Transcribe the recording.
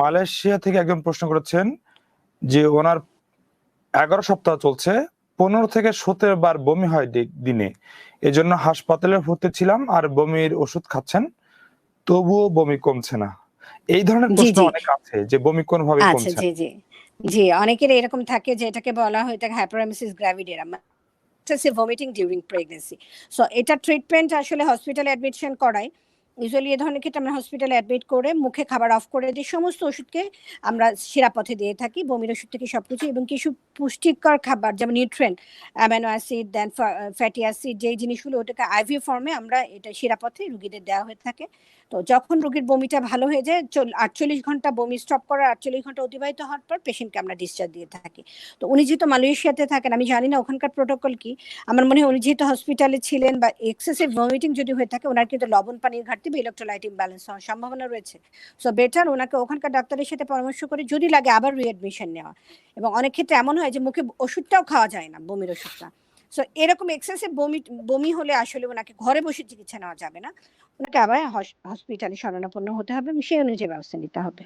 Malaysia থেকে একজন প্রশ্ন করেছেন যে ওনার এগারো সপ্তাহ চলছে পনেরো থেকে সতেরো বার বমি হয় দিনে। এজন্য হাসপাতালে ভর্তি ছিলাম আর বমির ওষুধ খাচ্ছেন তবুও বমি কমছে না। এই ধরনের প্রশ্ন অনেক আছে যে বমি কোন ভাবে আচ্ছা কমছে। জি জি। জি অনেকের এরকম থাকে যে এটাকে বলা হয় থাকে gravidarum excessive vomiting during pregnancy so এটা ট্রিটমেন্ট আসলে হসপিটালে অ্যাডমিশন করাই ইউজুয়ালি এই ধরনের ক্ষেত্রে আমরা হসপিটালে অ্যাডমিট করে মুখে খাবার অফ করে দিই, সমস্ত ওষুধকে আমরা শিরাপথে দিয়ে থাকি, বমির ওষুধ থেকে সবকিছু এবং কিছু পুষ্টিকর খাবার যেমন nutrient amino acid then fatty acid যেই জিনিসগুলো ওটাকে আইভি ফর্মে আমরা এটা শিরাপথে রুগীদের দেওয়া হয়ে থাকে। তো যখন রুগীর বমিটা ভালো হয়ে যায় আটচল্লিশ ঘণ্টা বমি স্টপ করার আটচল্লিশ ঘণ্টা অতিবাহিত হওয়ার পর পেশেন্টকে আমরা ডিসচার্জ দিয়ে থাকি। তো উনি যেহেতু মালয়েশিয়াতে থাকেন, আমি জানি না ওখানকার প্রোটোকল কি, আমার মনে হয় উনি যেহেতু হসপিটালে ছিলেন বা এক্সেসিভ ভমিটিং যদি হয়ে থাকে, ওনার কিন্তু লবণ পানির ঘাটতি বা ইলেকট্রোলাইট ইমব্যালেন্স হওয়ার সম্ভাবনা রয়েছে। সো বেটার ওনাকে ওখানকার ডাক্তারের সাথে পরামর্শ করে যদি লাগে আবার রিঅ্যাডমিশন নেওয়া। এবং অনেক ক্ষেত্রে এমন হয় যে মুখে ওষুধটাও খাওয়া যায় না, বমির ওষুধটা। সো এরকম এক্সেসিভ বমি বমি হলে আসলে ওনাকে ঘরে বসে চিকিৎসা নেওয়া যাবে না। ওনাকে আবার হসপিটালে শরণাপন্ন হতে হবে এবং সেই অনুযায়ী ব্যবস্থা নিতে হবে।